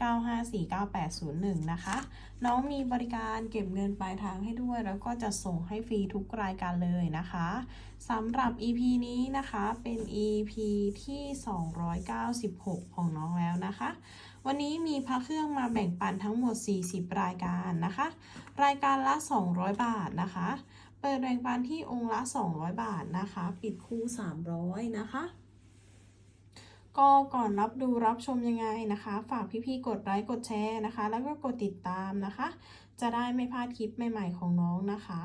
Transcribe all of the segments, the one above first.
9549801 นะคะ น้องมีบริการเก็บเงินปลายทางให้ด้วย แล้วก็จะส่งให้ฟรีทุกรายการเลยนะคะสำหรับ EP นี้นะคะเป็น EP ที่ 296 ของน้องแล้วนะคะ วันนี้มีพระเครื่องมาแบ่งปันทั้งหมด 40 รายการนะคะ รายการละ 200 บาทนะคะ เปิดแบ่งปันที่องค์ละ 200 บาทนะคะ ปิดคู่ 300 นะคะ ก็ก่อนรับดูรับชมยังไงนะคะ ฝากพี่ๆกดไลค์กดแชร์นะคะ แล้วก็กดติดตามนะคะ จะได้ไม่พลาดคลิปใหม่ๆของน้องนะคะ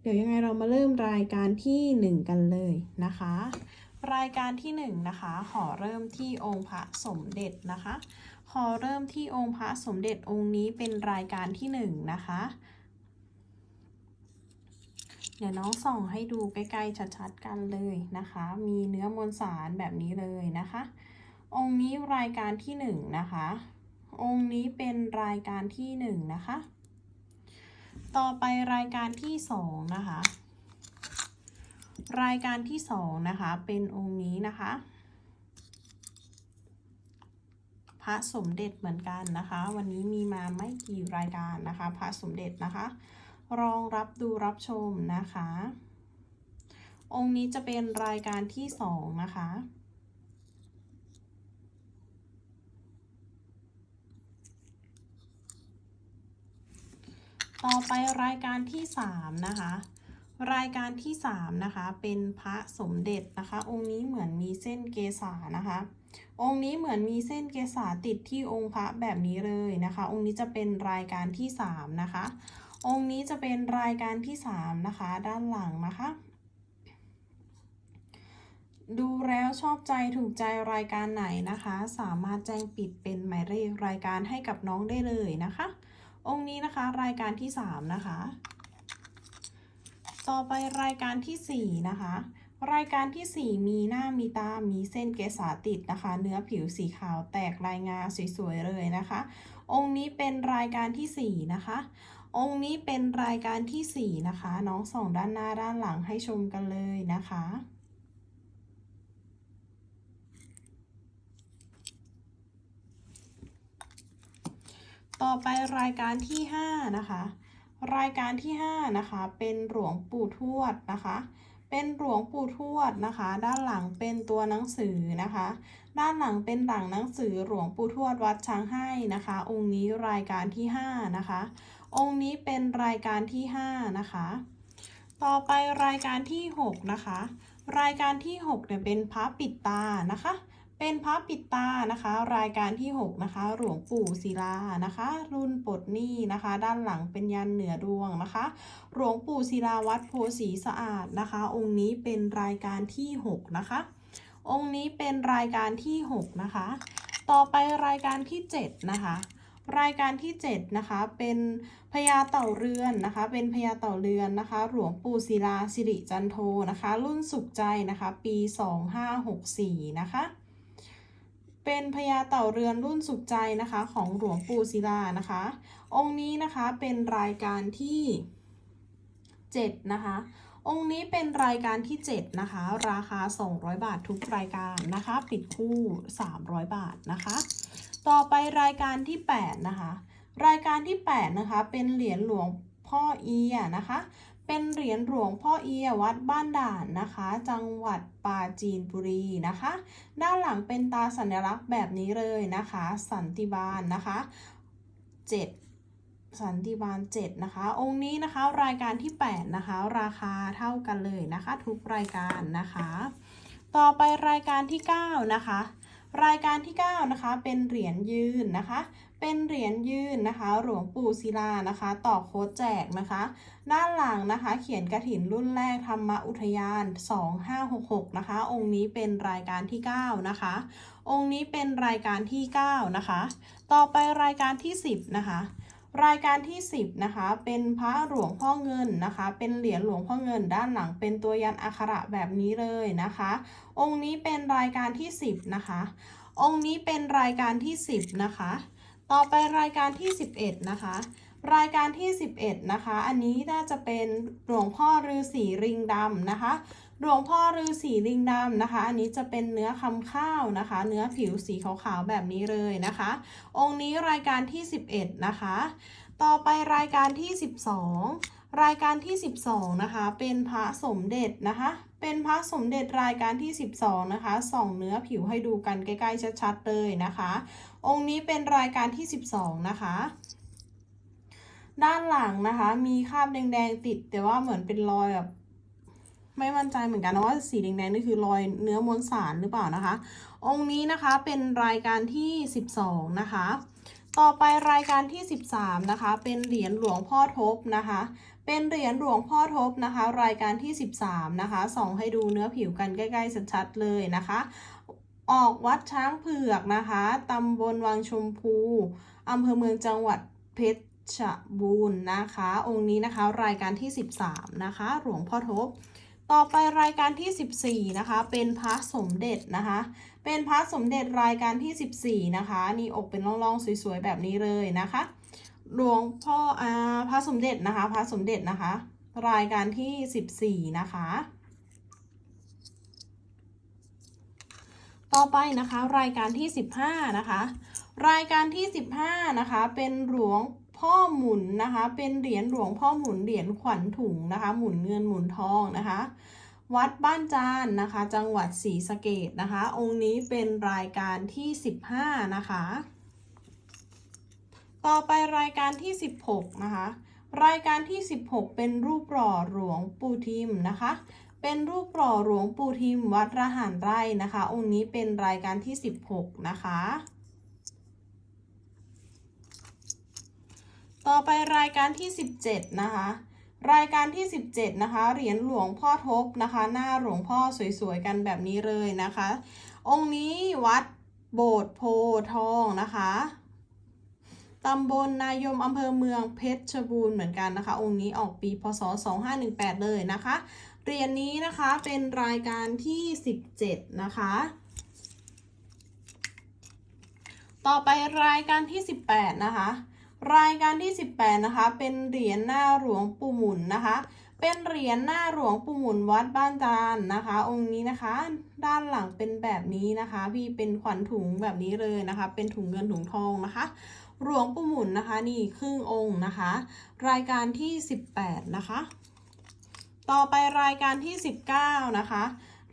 เดี๋ยวยังไงเรามาเริ่มรายการที่ 1 กันเลยนะคะ รายการที่1นะคะ ขอเริ่มที่องค์พระสมเด็จนะคะ ขอเริ่มที่องค์พระสมเด็จองค์นี้เป็นรายการที่1นะคะ เดี๋ยวน้องส่องให้ดูใกล้ๆชัดๆกันเลยนะคะ มีเนื้อมวลสารแบบนี้เลยนะคะ องค์นี้รายการที่หนึ่งนะคะ องค์นี้เป็นรายการที่หนึ่งนะคะ ต่อไปรายการที่สองนะคะ รายการที่สองนะคะ เป็นองค์นี้นะคะ พระสมเด็จเหมือนกันนะคะ วันนี้มีมาไม่กี่รายการนะคะ พระสมเด็จนะคะ รองรับดูรับชมนะคะ องค์นี้จะเป็นรายการที่สองนะคะ ต่อไปรายการที่สามนะคะ รายการที่สามนะคะ เป็นพระสมเด็จนะคะ องค์นี้เหมือนมีเส้นเกษานะคะองค์นี้เหมือนมีเส้นเกษาติดที่องค์พระแบบนี้เลยนะคะ องค์นี้จะเป็นรายการที่สามนะคะ องค์นี้จะเป็นรายการที่สามนะคะ ด้านหลังนะคะ ดูแล้วชอบใจถูกใจรายการไหนนะคะ สามารถแจ้งปิดเป็นหมายเลขรายการให้กับน้องได้เลยนะคะ องค์นี้นะคะรายการที่สามนะคะ ต่อไปรายการที่สี่นะคะรายการที่สี่มีหน้ามีตา มีเส้นเกษาติดนะคะ เนื้อผิวสีขาวแตกลายงาสวยๆเลยนะคะ องค์นี้เป็นรายการที่สี่นะคะ องค์นี้เป็นรายการที่สี่นะคะ น้องส่องด้านหน้าด้านหลังให้ชมกันเลยนะคะ ต่อไปรายการที่ห้านะคะ รายการที่ห้านะคะ เป็นหลวงปู่ทวดนะคะเป็นหลวงปู่ทวดนะคะ ด้านหลังเป็นตัวหนังสือนะคะ ด้านหลังเป็นหลังหนังสือหลวงปู่ทวดวัดช้างให้นะคะ องค์นี้รายการที่ห้านะคะ องค์นี้เป็นรายการที่ห้านะคะ ต่อไปรายการที่หกนะคะ รายการที่หกเนี่ยเป็นพระปิดตานะคะเป็นพระปิดตานะคะ รายการที่ 6 นะคะ หลวงปู่ศิลานะคะ รุ่นปลดหนี้นะคะ ด้านหลังเป็นยันเหนือดวงนะคะ หลวงปู่ศิลาวัดโพสีสะอาดนะคะ องค์นี้เป็นรายการที่ 6 นะคะ องค์นี้เป็นรายการที่ 6 นะคะ ต่อไปรายการที่ 7 นะคะ รายการที่ 7 นะคะ เป็นพญาเต่าเรือนนะคะ เป็นพญาเต่าเรือนนะคะ หลวงปู่ศิลาสิริจันโทนะคะ รุ่นสุขใจนะคะ ปี 2564 นะคะ เป็นพญาเต่าเรือนรุ่นสุขใจนะคะ ของหลวงปู่ศิลานะคะ องค์นี้นะคะเป็นรายการที่ 7 นะคะ องค์นี้เป็นรายการที่ 7 นะคะ ราคา 200 บาททุกรายการนะคะ ปิดคู่ 300 บาทนะคะ ต่อไปรายการที่ 8 นะคะ รายการที่ 8 นะคะ เป็นเหรียญหลวงพ่อเอียนะคะ เป็นเหรียญหลวงพ่อเอียวัดบ้านด่านนะคะ จังหวัดปราจีนบุรีนะคะ ด้านหลังเป็นตาสัญลักษณ์แบบนี้เลยนะคะ สันติบาลนะคะ7สันติบาล7นะคะ องค์นี้นะคะรายการที่ 8 นะคะ ราคาเท่ากันเลยนะคะ ทุกรายการนะคะ ต่อไปรายการที่ 9 นะคะ รายการที่ 9 นะคะ เป็นเหรียญยืนนะคะ เป็นเหรียญยืนนะคะ หลวงปู่ศิลานะคะ ต่อโค้ดแจกนะคะ ด้านหลังนะคะ เขียนกระถินรุ่นแรกธรรมอุทยาน 2566 นะคะ องค์นี้เป็นรายการที่ 9 นะคะ องค์นี้เป็นรายการที่ 9 นะคะ ต่อไปรายการที่ 10 นะคะ รายการที่ 10นะคะเป็นพระหลวงพ่อเงินนะคะ เป็นเหรียญหลวงพ่อเงินด้านหลังเป็นตัวยันอักขระแบบนี้เลยนะคะ องค์นี้เป็นรายการที่ 10นะคะ องค์นี้เป็นรายการที่ 10นะคะ ต่อไปรายการที่ 11นะคะรายการที่ 11 นะคะ อันนี้น่าจะเป็นหลวงพ่อฤาษีริงดำนะคะ หลวงพ่อฤาษีลิงดำนะคะ อันนี้จะเป็นเนื้อคำข้าวนะคะ เนื้อผิวสีขาวๆแบบนี้เลยนะคะ องค์นี้รายการที่ 11 นะคะ ต่อไปรายการที่ 12 รายการที่ 12 นะคะ เป็นพระสมเด็จนะคะ เป็นพระสมเด็จรายการที่ 12 นะคะส่องเนื้อผิวให้ดูกันใกล้ๆชัดๆเลยนะคะ องค์นี้เป็นรายการที่ 12 นะคะด้านหลังนะคะมีคราบแดงๆติด แต่ว่าเหมือนเป็นรอยแบบ ไม่มั่นใจเหมือนกันนะว่าสีแดงๆนี่คือรอยเนื้อมวลสารหรือเปล่านะคะ องค์นี้นะคะเป็นรายการที่ 12 นะคะ ต่อไปรายการที่ 13 นะคะ เป็นเหรียญหลวงพ่อทบนะคะ เป็นเหรียญหลวงพ่อทบนะคะ รายการที่ 13 นะคะส่องให้ดูเนื้อผิวกันใกล้ๆชัดๆเลยนะคะ ออกวัดช้างเผือกนะคะตำบลวังชมพูอำเภอเมืองจังหวัดเพชรบูรณ์นะคะ องค์นี้นะคะรายการที่ 13 นะคะ หลวงพ่อทบ ต่อไปรายการที่ 14 นะคะ เป็นพระสมเด็จนะคะ เป็นพระสมเด็จรายการที่ 14 นะคะ นี่อกเป็นร่องๆสวยๆแบบนี้เลยนะคะ หลวงพ่ออาพระสมเด็จนะคะ พระสมเด็จนะคะ รายการที่ 14 นะคะ ต่อไปนะคะรายการที่ 15 นะคะ รายการที่ 15 นะคะ เป็นหลวง พ่อหมุนนะคะ เป็นเหรียญหลวงพ่อหมุนเหรียญขวัญถุงนะคะ หมุนเงินหมุนทองนะคะ วัดบ้านจานนะคะ จังหวัดศรีสะเกดนะคะ องค์นี้เป็นรายการที่ 15 นะคะ ต่อไปรายการที่ 16 นะคะ รายการที่ 16 เป็นรูปหล่อหลวงปู่ทิมนะคะ เป็นรูปหล่อหลวงปู่ทิมวัดระหารไร่นะคะ องค์นี้เป็นรายการที่ 16 นะคะ ต่อไปรายการที่ 17 นะคะ รายการที่ 17 นะคะ เหรียญหลวงพ่อทบนะคะ หน้าหลวงพ่อสวยๆกันแบบนี้เลยนะคะ องค์นี้วัดโบสถ์โพทองนะคะตำบลนายมอำเภอเมืองเพชรบูรณ์เหมือนกันนะคะ องค์นี้ออกปีพศ 2518 เลยนะคะ เหรียญนี้นะคะเป็นรายการที่ 17 นะคะ ต่อไปรายการที่ 18 นะคะ รายการที่ 18 นะคะ เป็นเหรียญหน้าหลวงปู่หมุนนะคะ เป็นเหรียญหน้าหลวงปู่หมุนวัดบ้านจานนะคะ องค์นี้นะคะ ด้านหลังเป็นแบบนี้นะคะ พี่เป็นขวัญถุงแบบนี้เลยนะคะ เป็นถุงเงินถุงทองนะคะ หลวงปู่หมุนนะคะ นี่ครึ่งองค์นะคะ รายการที่ 18 นะคะ ต่อไปรายการที่ 19 นะคะ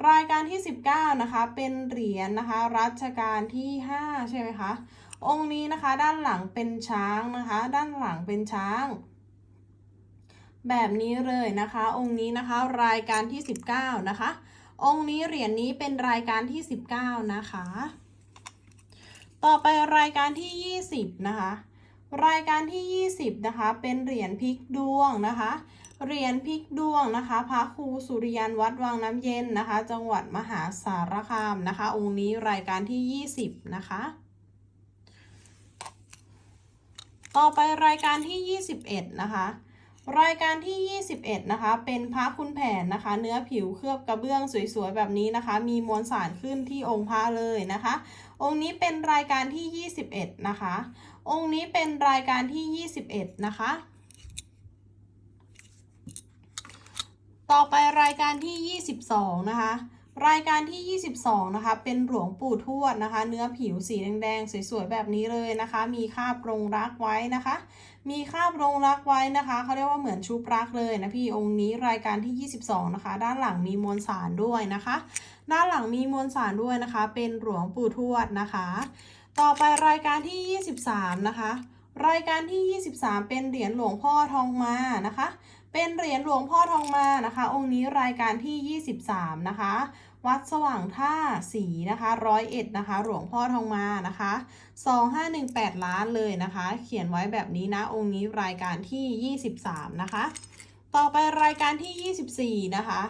รายการที่ 19 นะคะ เป็นเหรียญนะคะ รัชกาลที่ 5 ใช่ไหมคะ องค์นี้นะคะ ด้านหลังเป็นช้างนะคะ ด้านหลังเป็นช้าง แบบนี้เลยนะคะ องค์นี้นะคะรายการที่ 19 นะคะ องค์นี้เหรียญนี้เป็นรายการที่ 19 นะคะ ต่อไปรายการที่ 20 นะคะรายการที่ 20 นะคะ เป็นเหรียญพลิกดวงนะคะ เหรียญพลิกดวงนะคะพระครูสุริยันวัดวังน้ำเย็นนะคะ จังหวัดมหาสารคามนะคะ องค์นี้รายการที่ 20 นะคะ ต่อไปรายการที่ 21 นะคะ รายการที่ 21 นะคะ เป็นพระคุณแผนนะคะ เนื้อผิวเคลือบกระเบื้องสวยๆ แบบนี้นะคะ มีมวลสารขึ้นที่องค์พระเลยนะคะ องค์นี้เป็นรายการที่ 21 นะคะ องค์นี้เป็นรายการที่ 21 นะคะต่อไปรายการที่ 22 นะคะ รายการที่ 22 นะคะ เป็นหลวงปู่ทวดนะคะ เนื้อผิวสีแดงๆ สวยๆ แบบนี้เลยนะคะ มีคาบรงรักไว้นะคะ มีคาบรงรักไว้นะคะ เขาเรียกว่าเหมือนชุบรักเลยนะพี่องค์นี้รายการที่ 22 นะคะ ด้านหลังมีมวลสารด้วยนะคะ ด้านหลังมีมวลสารด้วยนะคะ เป็นหลวงปู่ทวดนะคะ ต่อไปรายการที่ 23 นะคะ รายการที่ 23 เป็นเหรียญหลวงพ่อทองมานะคะ เป็นเหรียญหลวงพ่อทองมานะคะ องค์นี้รายการที่ 23 นะคะ วัดสว่างท่าสีนะคะร้อยเอ็ดนะคะ หลวงพ่อทองมานะคะ 2518 ล้านเลยนะคะ เขียนไว้แบบนี้นะ องค์นี้รายการที่ 23 นะคะ ต่อไปรายการที่ 24 นะคะ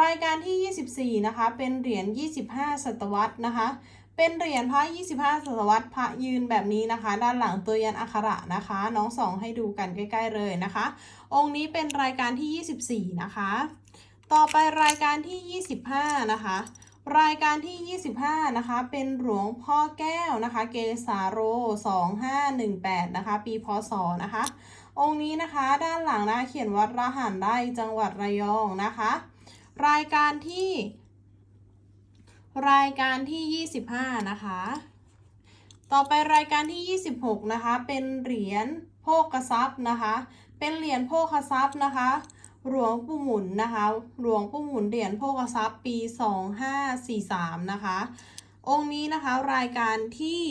รายการที่ 24 นะคะ เป็นเหรียญ 25 ศตวรรษนะคะ เป็นเหรียญพระ25ศตวรรษพระยืนแบบนี้นะคะ ด้านหลังตัวยันอักขระนะคะ น้องสองให้ดูกันใกล้ ๆ เลยนะคะ องค์นี้เป็นรายการที่ 24 นะคะ ต่อไปรายการที่ 25 นะคะรายการที่ 25 นะคะ เป็นหลวงพ่อแก้วนะคะ เกสาโร 2518 นะคะ ปีพศ นะคะ องค์นี้นะคะ ด้านหลังนะเขียนวัดระหันได้จังหวัดระยองนะคะ รายการที่ รายการที่ 25 นะคะ ต่อไปรายการที่ 26 นะคะ เป็นเหรียญโภคทรัพย์นะคะ เป็นเหรียญโภคทรัพย์นะคะ หลวงปู่หมุนนะคะ หลวงปู่หมุนเหรียญโภคทรัพย์ปี 2543 นะคะ องค์นี้นะคะรายการที่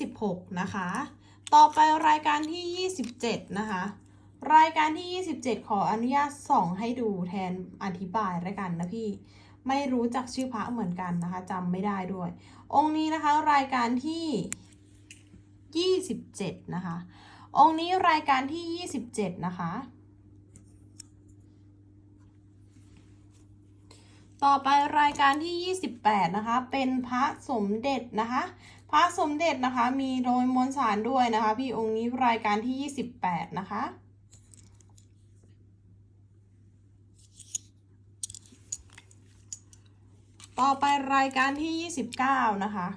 26 นะคะ ต่อไปรายการที่ 27 นะคะ รายการที่ 27 ขออนุญาตส่องให้ดูแทนอธิบายแล้วกันนะพี่ ไม่รู้จักชื่อพระเหมือนกันนะคะจำไม่ได้ด้วย องค์นี้นะคะรายการที่ 27 นะคะ องค์นี้รายการที่ 27 นะคะ ต่อไปรายการที่ 28 นะคะ เป็นพระสมเด็จนะคะพระสมเด็จนะคะมีโดยมวลสารด้วยนะคะ พี่องค์นี้รายการที่ 28 นะคะ ต่อไปรายการที่ 29 นะคะ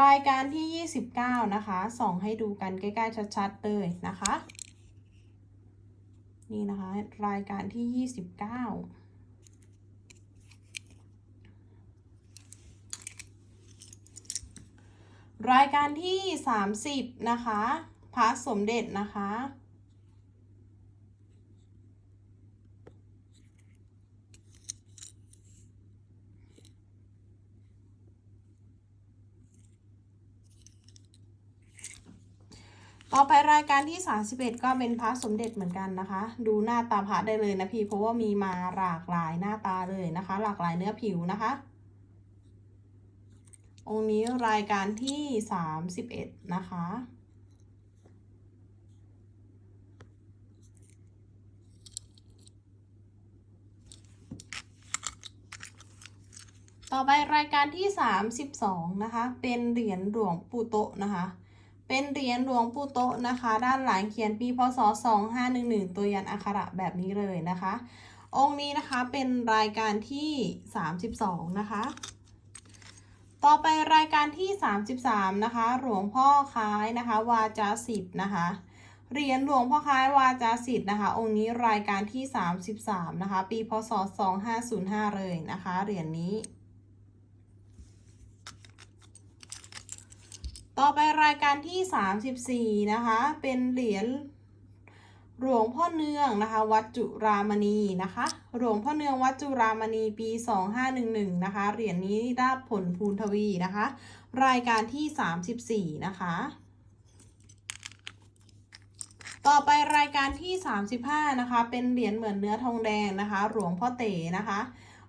รายการที่ 29 นะคะ ส่องให้ดูกันใกล้ๆชัดๆเลยนะคะ นี่นะคะ รายการที่ 29รายการที่ 30 นะคะพระสมเด็จนะคะ ต่อไปรายการที่ 31 ก็เป็นพระสมเด็จเหมือนกันนะคะ ดูหน้าตาพระได้เลยนะพี่เพราะว่ามีมาหลากหลายหน้าตาเลยนะคะ หลากหลายเนื้อผิวนะคะ องค์นี้รายการที่ 31 นะคะต่อไปรายการที่ 32 นะคะ เป็นเหรียญหลวงปู่โตนะคะ เป็นเหรียญหลวงปู่โตะนะคะ ด้านหลังเขียนปีพศ 2511 ตัวยันอักขระแบบนี้เลยนะคะ องค์นี้นะคะเป็นรายการที่ 32 นะคะ ต่อไปรายการที่ 33 นะคะ หลวงพ่อคล้ายนะคะ วาจาสิทธ์นะคะเหรียญหลวงพ่อคล้ายวาจาสิทธิ์นะคะ องค์นี้รายการที่ 33 นะคะ ปีพศ 2505 เลยนะคะ เหรียญนี้ ต่อไปรายการที่ 34 นะคะ เป็นเหรียญหลวงพ่อเนืองนะคะ วัดจุรามณีนะคะ หลวงพ่อเนืองวัดจุรามณีปี 2511 นะคะ เหรียญนี้ได้ผลภูนทวีนะคะ รายการที่ 34 นะคะ ต่อไปรายการที่ 35 นะคะ เป็นเหรียญเหมือนเนื้อทองแดงนะคะ หลวงพ่อเต๋นะคะ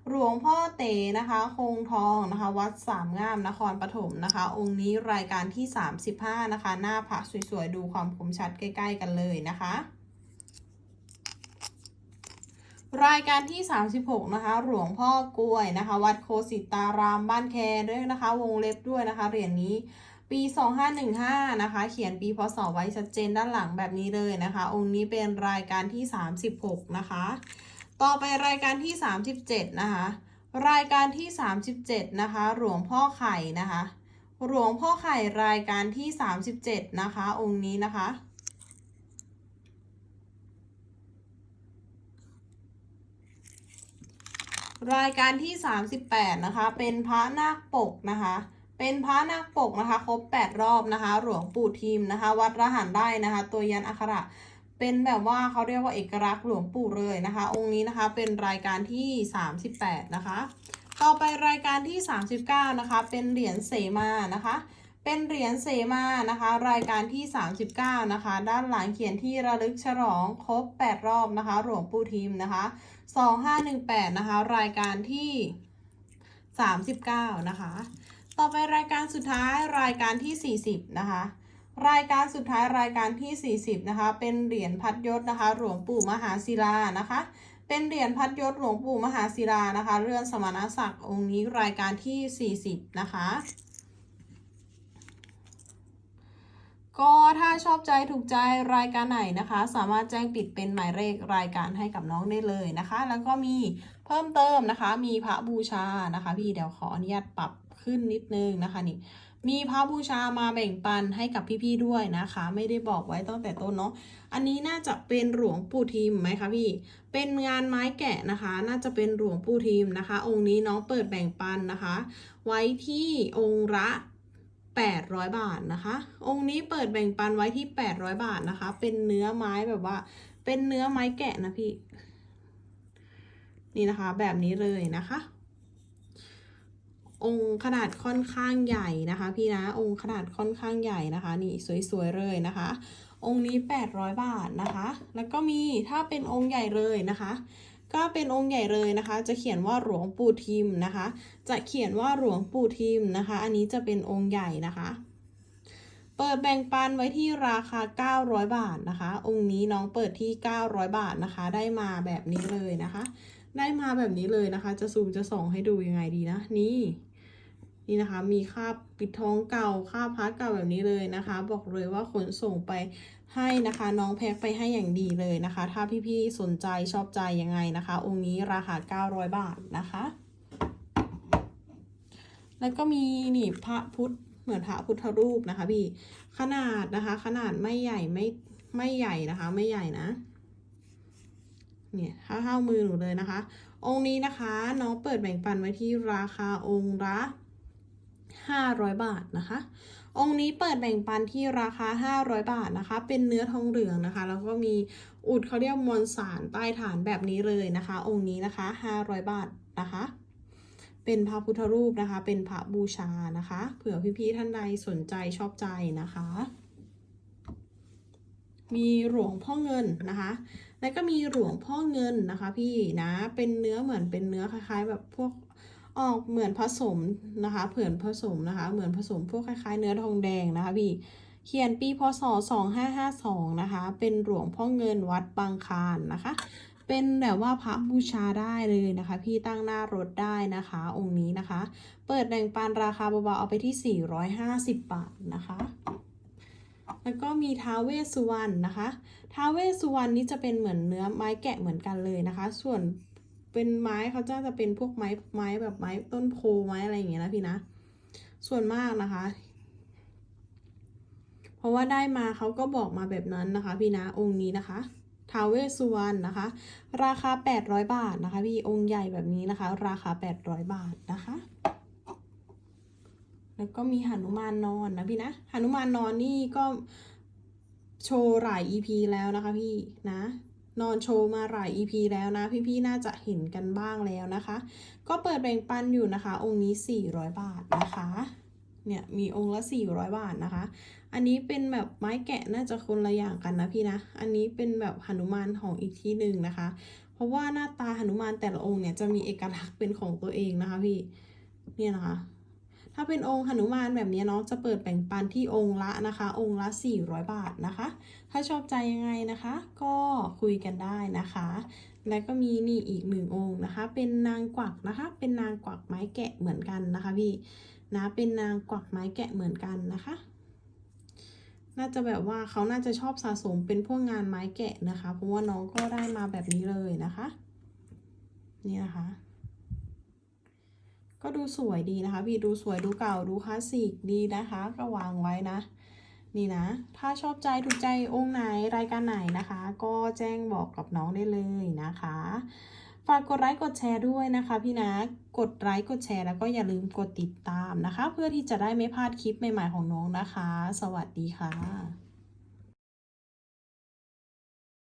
หลวงพ่อเต๋นะคะคงทองนะคะ วัดสามงามนครปฐมนะคะ องค์นี้รายการที่ 35 นะคะ หน้าพระสวยๆ ดูความคมชัดใกล้ ๆ กันเลยนะคะ รายการที่ 36 นะคะ หลวงพ่อกล้วยนะคะ วัดโคสิตารามบ้านแคด้วยนะคะ วงเล็บด้วยนะคะเหรียญนี้ปี 2515 นะคะ เขียนปีพศไว้ชัดเจนด้านหลังแบบนี้เลยนะคะ องค์นี้เป็นรายการที่ 36 นะคะ ต่อไปรายการที่ 37 นะคะ รายการที่ 37 นะคะ หลวงพ่อไข่นะคะ หลวงพ่อไข่รายการที่ 37 นะคะ องค์นี้นะคะรายการที่ 38 นะคะ เป็นพระนาคปกนะคะ เป็นพระนาคปกนะคะ ครบ 8 รอบนะคะ หลวงปู่ทิมนะคะ วัดระหันได้นะคะ ตัวยันอักขระ เป็นแบบว่าเขาเรียกว่าเอกลักษณ์หลวงปู่เลยนะคะ องค์นี้นะคะเป็นรายการที่ 38 นะคะ ต่อไปรายการที่ 39 นะคะ เป็นเหรียญเสมานะคะ เป็นเหรียญเสมานะคะ รายการที่ 39 นะคะ ด้านหลังเขียนที่ระลึกฉลองครบ 8 รอบนะคะ หลวงปู่ทิมนะคะ 2518 นะคะ รายการที่ 39 นะคะ ต่อไปรายการสุดท้ายรายการที่ 40 นะคะ รายการสุดท้ายรายการที่ 40 นะคะ เป็นเหรียญพัดยศนะคะ หลวงปู่มหาศิลานะคะ เป็นเหรียญพัดยศหลวงปู่มหาศิลานะคะ เรื่อนสมณศักดิ์องค์นี้รายการที่ 40 นะคะ ก็ถ้าชอบใจถูกใจรายการไหนนะคะ สามารถแจ้งติดเป็นหมายเลขรายการให้กับน้องได้เลยนะคะ แล้วก็มีเพิ่มเติมนะคะ มีพระบูชานะคะ พี่เดี๋ยวขออนุญาตปรับขึ้นนิดนึงนะคะนี่ มีพระบูชามาแบ่งปันให้กับพี่ๆด้วยนะคะ ไม่ได้บอกไว้ตั้งแต่ต้นเนาะอันนี้น่าจะเป็นหลวงปู่ทิมไหมคะพี่ เป็นงานไม้แกะนะคะ น่าจะเป็นหลวงปู่ทิมนะคะ องค์นี้น้องเปิดแบ่งปันนะคะ ไว้ที่องค์ละ800 บาทนะคะ องค์นี้เปิดแบ่งปันไว้ที่ 800 บาทนะคะ เป็นเนื้อไม้แบบว่า เป็นเนื้อไม้แกะนะพี่ นี่นะคะ แบบนี้เลยนะคะ องค์ขนาดค่อนข้างใหญ่นะคะ พี่นะองค์ขนาดค่อนข้างใหญ่นะคะ นี่สวยๆเลยนะคะ องค์นี้ 800 บาทนะคะ แล้วก็มีถ้าเป็นองค์ใหญ่เลยนะคะ ก็เป็นองค์ใหญ่เลยนะคะ จะเขียนว่าหลวงปู่ทิมนะคะ จะเขียนว่าหลวงปู่ทิมนะคะ อันนี้จะเป็นองค์ใหญ่นะคะเปิดแบ่งปันไว้ที่ราคา 900 บาทนะคะ องค์นี้น้องเปิดที่ 900 บาทนะคะ ได้มาแบบนี้เลยนะคะ ได้มาแบบนี้เลยนะคะ จะซูมจะส่องให้ดูยังไงดีนะ นี่นี่นะคะ มีคาปิดท้องเก่าคาบพัดเก่าแบบนี้เลยนะคะ บอกเลยว่าขนส่งไปให้นะคะ น้องแพ็คไปให้อย่างดีเลยนะคะ ถ้าพี่ๆสนใจชอบใจยังไงนะคะ องค์นี้ราคา 900 บาทนะคะ แล้วก็มีนี่พระพุทธเหมือนพระพุทธรูปนะคะพี่ ขนาดนะคะ ขนาดไม่ใหญ่ไม่ไม่ใหญ่นะคะ ไม่ใหญ่นะ เนี่ยเท่าเท่ามือหนูเลยนะคะ องค์นี้นะคะน้องเปิดแบ่งปันไว้ที่ราคาองค์ละ500 บาทนะคะ องค์นี้เปิดแบ่งปันที่ราคา 500 บาทนะคะ เป็นเนื้อทองเหลืองนะคะ แล้วก็มีอุดเขาเรียกมวลสารใต้ฐานแบบนี้เลยนะคะ องค์นี้นะคะ 500 บาทนะคะ เป็นพระพุทธรูปนะคะ เป็นพระบูชานะคะ เผื่อพี่ๆท่านใดสนใจชอบใจนะคะ มีหลวงพ่อเงินนะคะ แล้วก็มีหลวงพ่อเงินนะคะ พี่นะ เป็นเนื้อเหมือนเป็นเนื้อคล้าย ๆ แบบพวกออกเหมือนผสมนะคะเผื่อนผสมนะคะ เหมือนผสมพวกคล้าย ๆ เนื้อทองแดงนะคะพี่ เขียนปีพศ 2552 นะคะ เป็นหลวงพ่อเงินวัดบางคารนะคะ เป็นแบบว่าพระบูชาได้เลยนะคะ พี่ตั้งหน้ารถได้นะคะ องค์นี้นะคะ เปิดแบ่งปันราคาเบาๆเอาไปที่ 450 บาทนะคะ แล้วก็มีท้าเวสุวรรณนะคะท้าเวสุวรรณนี่จะเป็นเหมือนเนื้อไม้แกะเหมือนกันเลยนะคะ ส่วนเป็นไม้เขาจะจะเป็นพวกไม้ไม้แบบไม้ต้นโพไม้อะไรอย่างเงี้ยนะพี่นะ ส่วนมากนะคะ เพราะว่าได้มาเขาก็บอกมาแบบนั้นนะคะ พี่นะองค์นี้นะคะท้าเวสสุวรรณนะคะ ราคา 800 บาทนะคะ พี่องค์ใหญ่แบบนี้นะคะ ราคา 800 บาทนะคะ แล้วก็มีหนุมานนอนนะพี่นะหนุมานนอนนี่ก็โชว์หลาย EP แล้วนะคะพี่นะ นอนโชว์มาหลาย EP แล้วนะ พี่ๆน่าจะเห็นกันบ้างแล้วนะคะ ก็เปิดแบ่งปันอยู่นะคะ องค์นี้ 400 บาทนะคะเนี่ยมีองค์ละ 400 บาทนะคะ อันนี้เป็นแบบไม้แกะน่าจะคนละอย่างกันนะพี่นะ อันนี้เป็นแบบหนุมานของอีกที่หนึ่งนะคะ เพราะว่าหน้าตาหนุมานแต่ละองค์เนี่ยจะมีเอกลักษณ์เป็นของตัวเองนะคะพี่ เนี่ยนะคะ ถ้าเป็นองค์หนุมานแบบนี้เนาะจะเปิดแบ่งปันที่องค์ละนะคะ องค์ละ 400 บาทนะคะ ถ้าชอบใจยังไงนะคะ ก็คุยกันได้นะคะ แล้วก็มีนี่อีกหนึ่งองค์นะคะ เป็นนางกวักนะคะ เป็นนางกวักไม้แกะเหมือนกันนะคะพี่นะเป็นนางกวักไม้แกะเหมือนกันนะคะ น่าจะแบบว่าเขาน่าจะชอบสะสมเป็นพวกงานไม้แกะนะคะ เพราะว่าน้องก็ได้มาแบบนี้เลยนะคะ นี่นะคะ ก็ดูสวยดีนะคะพี่ดูสวยดูเก่าดูคลาสสิกดีนะคะก็วางไว้นะ นี่นะ ถ้าชอบใจถูกใจองค์ไหนรายการไหนนะคะ ก็แจ้งบอกกับน้องได้เลยนะคะฝากกดไลค์กดแชร์ด้วยนะคะ พี่นะกดไลค์กดแชร์แล้วก็อย่าลืมกดติดตามนะคะ เพื่อที่จะได้ไม่พลาดคลิปใหม่ๆของน้องนะคะ สวัสดีค่ะ